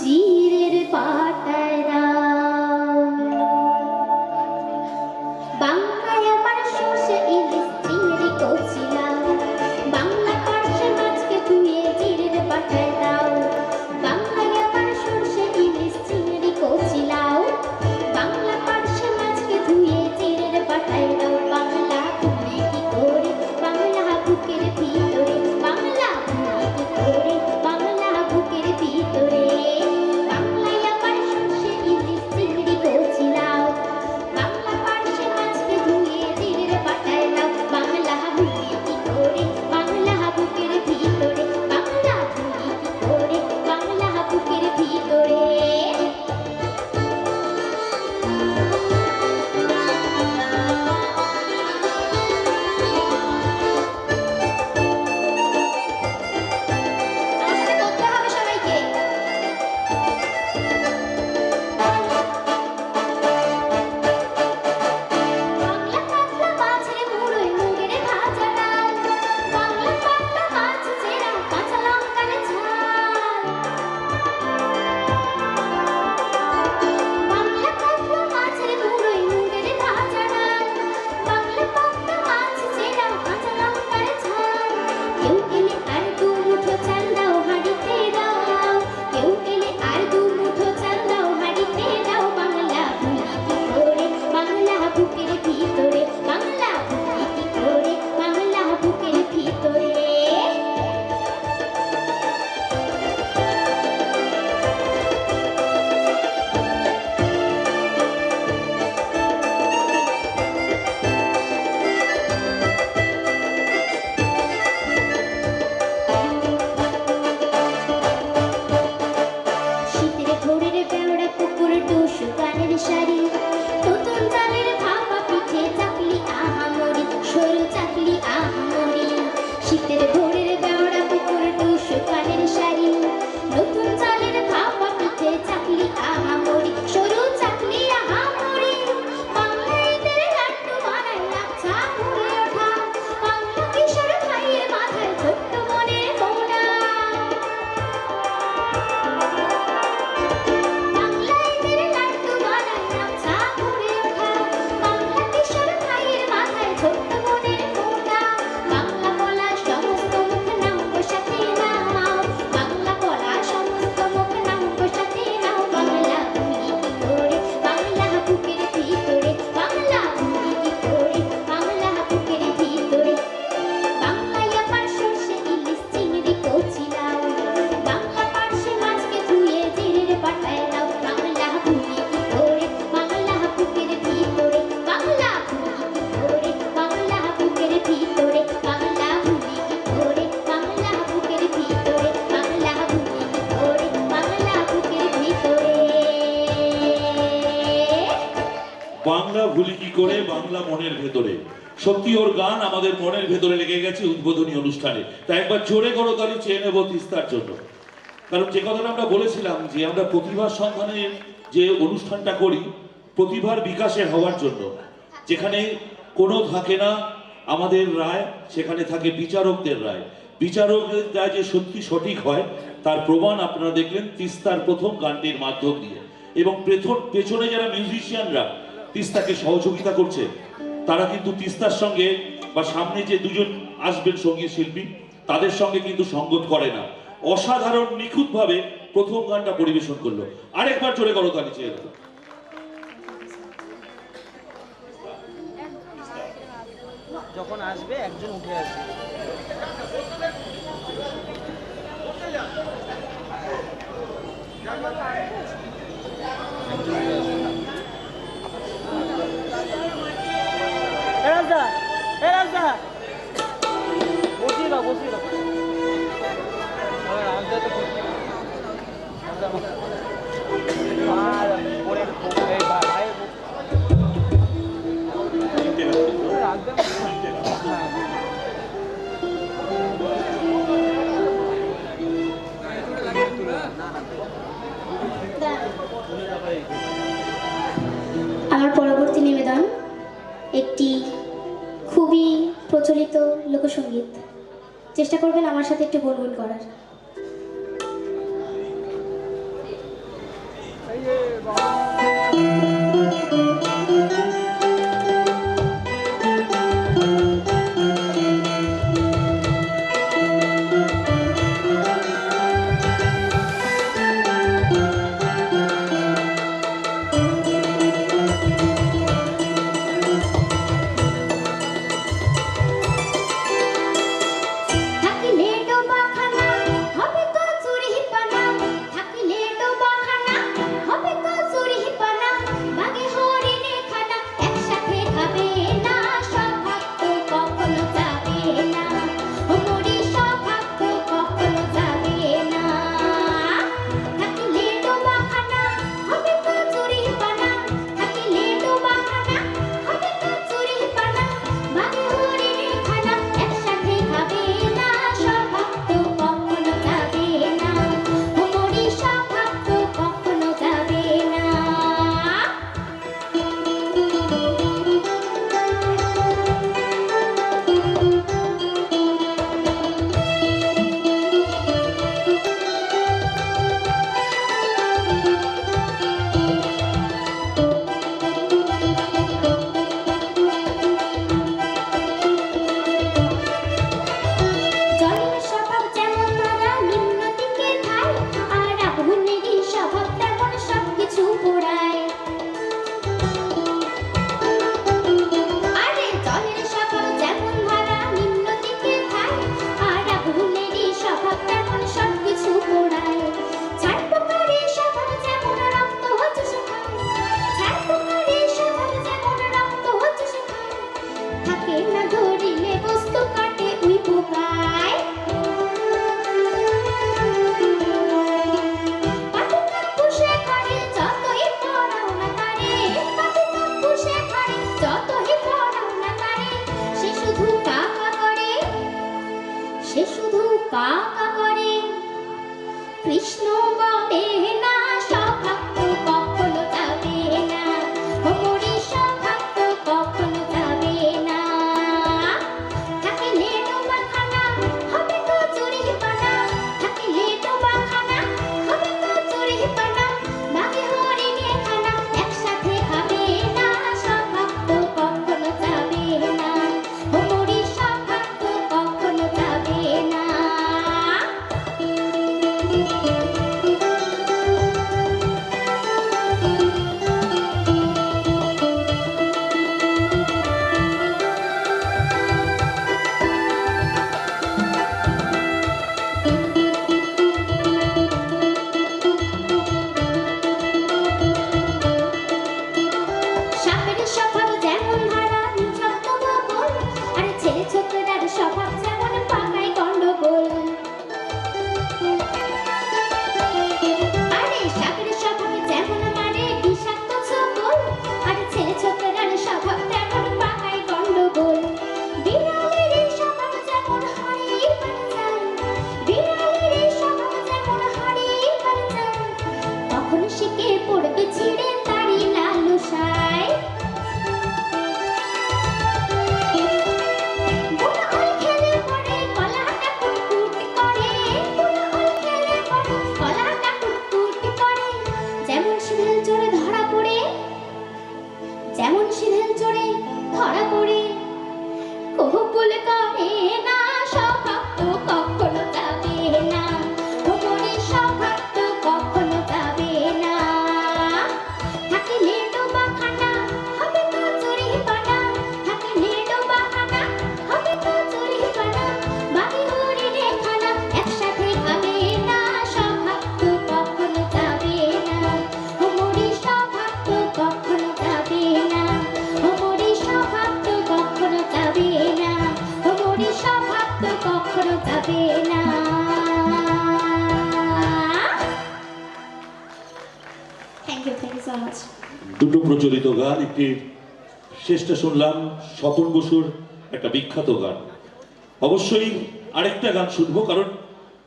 ജീ করে বাংলা মনের ভেতরে। সত্যি ওর গান আমাদের মনের ভেতরে লেগে গেছে উদ্বোধনী অনুষ্ঠানে। তাই একবার জোরে করো তাহলে চেয়ে নেব তিস্তার জন্য। কারণ যে কথাটা আমরা বলেছিলাম যে আমরা প্রতিভার সন্ধানে যে অনুষ্ঠানটা করি, প্রতিভার বিকাশে হওয়ার জন্য, যেখানে কোনো থাকে না আমাদের রায়, সেখানে থাকে বিচারকদের রায়। বিচারকদের রায় যে সত্যি সঠিক হয়, তার প্রমাণ আপনারা দেখলেন তিস্তার প্রথম গানটির মাধ্যম দিয়ে। এবং পেছনে যারা মিউজিশিয়ানরা তিস্তাকে সহযোগিতা করছে। তারা কিন্তু তিস্তার সঙ্গে বা সামনে যে দুজন আসবেন সংগীত শিল্পী, তাদের সঙ্গে কিন্তু সঙ্গত করে না। অসাধারণ, নিখুঁতভাবে প্রথম গানটা পরিবেশন করল। আরেকবার চলে গেল তাকে চেয়ে যখন আসবে, একজন উঠে আসবে। একজন উঠে আসবে। একটু গুনগুন করার। বাবা। দুটো প্রচলিত গান, একটি শেষটা শুনলাম, স্বপন বসুর একটা বিখ্যাত গান। অবশ্যই আরেকটা গান শুনব, কারণ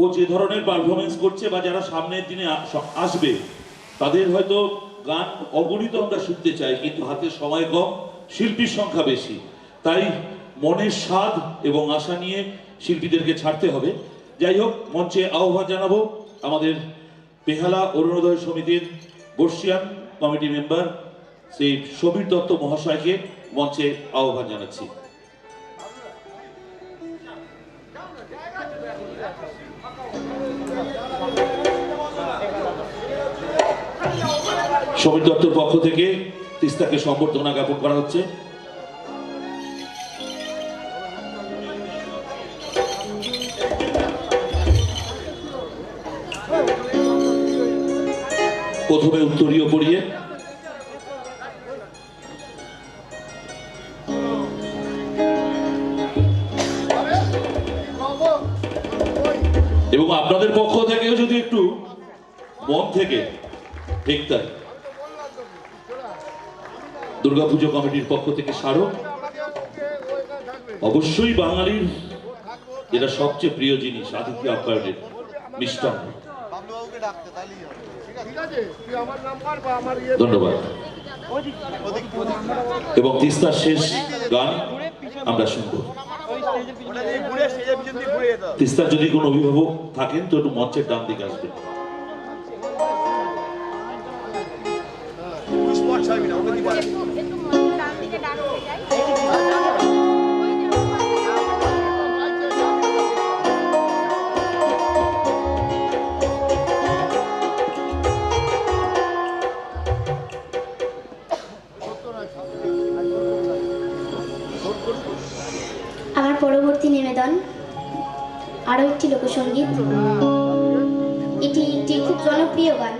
ও যে ধরনের পারফরমেন্স করছে বা যারা সামনের দিনে আসবে, তাদের হয়তো গান অগণিত আমরা শুনতে চাই, কিন্তু হাতে সময় কম, শিল্পীর সংখ্যা বেশি। তাই মনের স্বাদ এবং আশা নিয়ে শিল্পীদেরকে ছাড়তে হবে। যাই হোক, মঞ্চে আহ্বান জানাব আমাদের বেহালা অরুণোদয় সমিতির বর্ষিয়ান কমিটি মেম্বার শ্রী সমীর দত্ত মহাশয়কে মঞ্চে আহ্বান জানাচ্ছি। সমীর দত্তর পক্ষ থেকে তিস্তাকে সম্বর্ধনা জ্ঞাপন করা হচ্ছে। প্রথমে উত্তরীয় পড়িয়ে। এবং আপনাদের পক্ষ থেকেও যদি একটু মন থেকে, ঠিক তাই। দুর্গাপুজো কমিটির পক্ষ থেকে স্মারক অবশ্যই বাঙালির যেটা সবচেয়ে প্রিয় জিনিস আদিত্য আপ্যায়নের মিষ্টান্ন। ইয়ে ধন্যবাদ। এবং তিস্তার শেষ গান আমরা শুনব। তিস্তার যদি কোনো অভিভাবক থাকেন তো একটু মঞ্চের ডান দিকে আসবেন। আরও একটি লোকসঙ্গীত। এটি একটি খুব জনপ্রিয় গান।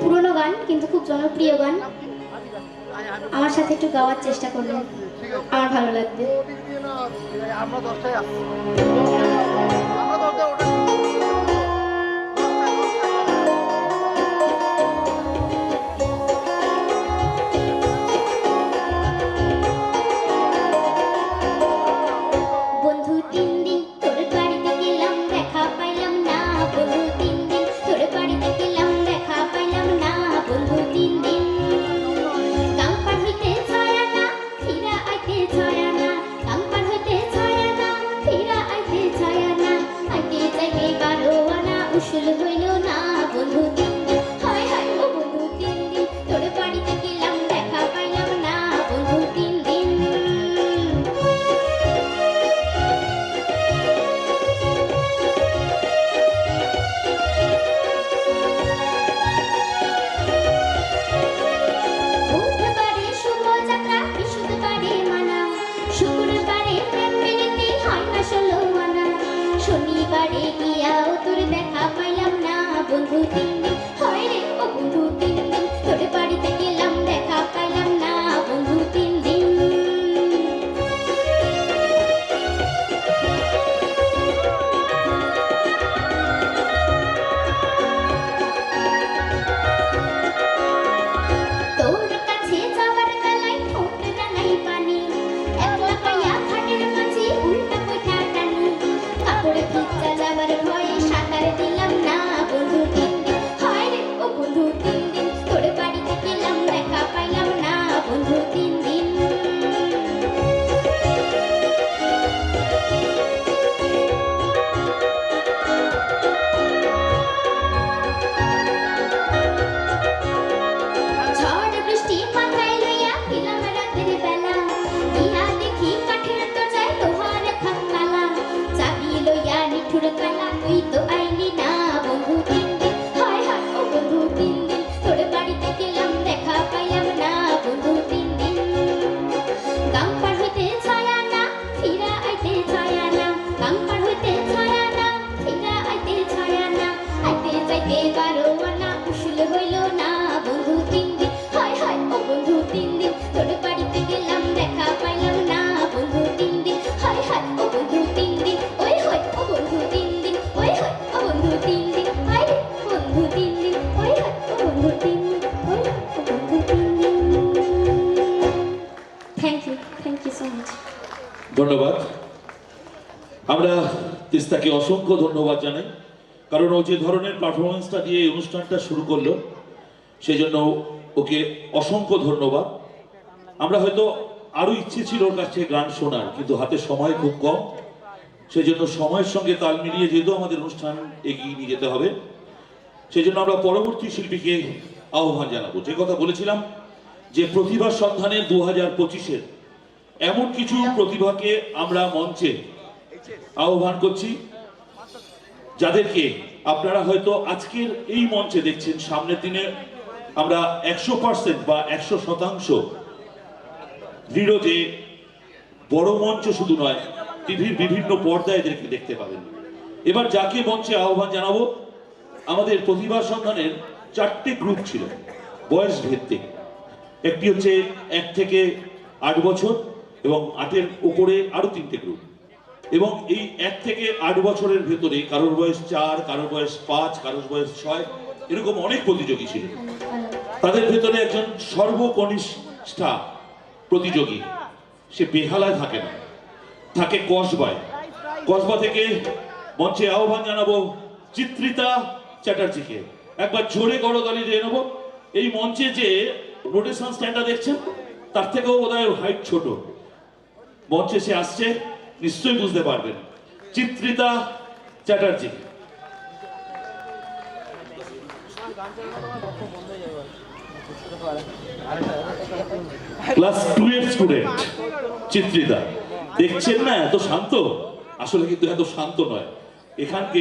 পুরনো গান, কিন্তু খুব জনপ্রিয় গান। আমার সাথে একটু গাওয়ার চেষ্টা করলেন আমার ভালো লাগবে। আমরা দশটায় তিস্তাকে অসংখ্য ধন্যবাদ জানাই। কারণ ও যে ধরনের পারফরমেন্সটা দিয়ে এই অনুষ্ঠানটা শুরু করল সেই জন্য ওকে অসংখ্য ধন্যবাদ। আমরা হয়তো আরও ইচ্ছে ছিল ওর কাছ গান শোনার, কিন্তু হাতে সময় খুব কম। সেই জন্য সময়ের সঙ্গে তাল মিলিয়ে যেহেতু আমাদের অনুষ্ঠান এগিয়ে নিয়ে যেতে হবে সেই জন্য আমরা পরবর্তী শিল্পীকে আহ্বান জানাব। যে কথা বলেছিলাম যে প্রতিভা সন্ধানে দু হাজার পঁচিশের এমন কিছু প্রতিভাকে আমরা মঞ্চে আহ্বান করছি। যাদেরকে আপনারা হয়তো আজকের এই মঞ্চে দেখছেন, সামনের দিনে আমরা একশো পার্সেন্ট বা একশো শতাংশ দৃঢ় যে বড় মঞ্চ শুধু নয়, টিভির বিভিন্ন পর্দায় এদেরকে দেখতে পাবেন। এবার যাকে মঞ্চে আহ্বান জানাব, আমাদের প্রতিভা সন্ধানের চারটে গ্রুপ ছিল বয়স ভিত্তিক একটি হচ্ছে এক থেকে আট বছর এবং আটের উপরে আরও তিনটে গ্রুপ। এবং এই এক থেকে আট বছরের ভেতরে কারোর বয়স চার, কারোর বয়স পাঁচ, কারোর বয়স ছয়, এরকম অনেক প্রতিযোগী ছিল তাদের ভেতরে একজন সর্বকনিষ্ঠা প্রতিযোগী। সে বেহালায় থাকে না। থাকে কসবায়। কসবা থেকে মঞ্চে আহ্বান জানাব চিত্রিতা চ্যাটার্জিকে। একবার জোরে গড় করতালি দিয়ে নেব। এই মঞ্চে যে রোটেশন স্ট্যান্ডটা দেখছেন, তার থেকেও বোধহয় হাইট ছোট। মঞ্চে সে আসছে। নিশ্চয়ই বুঝতে পারবেন। চিত্রিতা চ্যাটার্জি। ক্লাস টু এর স্টুডেন্ট, চিত্রিতা। দেখছেন না এত শান্ত? আসলে কিন্তু এত শান্ত নয়। এখানকে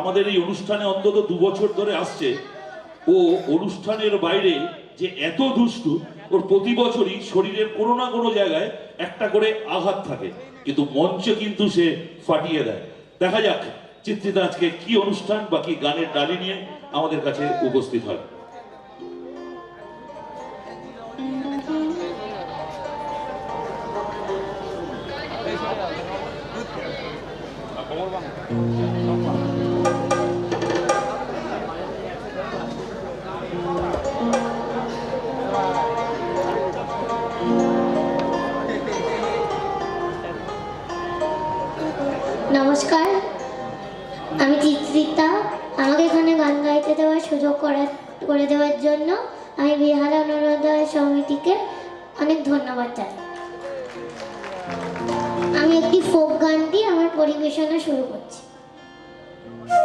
আমাদের এই অনুষ্ঠানে অন্তত দু বছর ধরে আসছে। ও অনুষ্ঠানের বাইরে যে এত দুষ্টু, ওর প্রতি বছরই শরীরের কোনো না কোনো জায়গায় একটা করে আঘাত থাকে। কিন্তু মঞ্চ কিন্তু সে ফাটিয়ে দেয়। দেখা যাক চিত্রিত আজকে কি অনুষ্ঠান বা কি গানের ডালি নিয়ে আমাদের কাছে উপস্থিত হয়। নমস্কার আমি একটি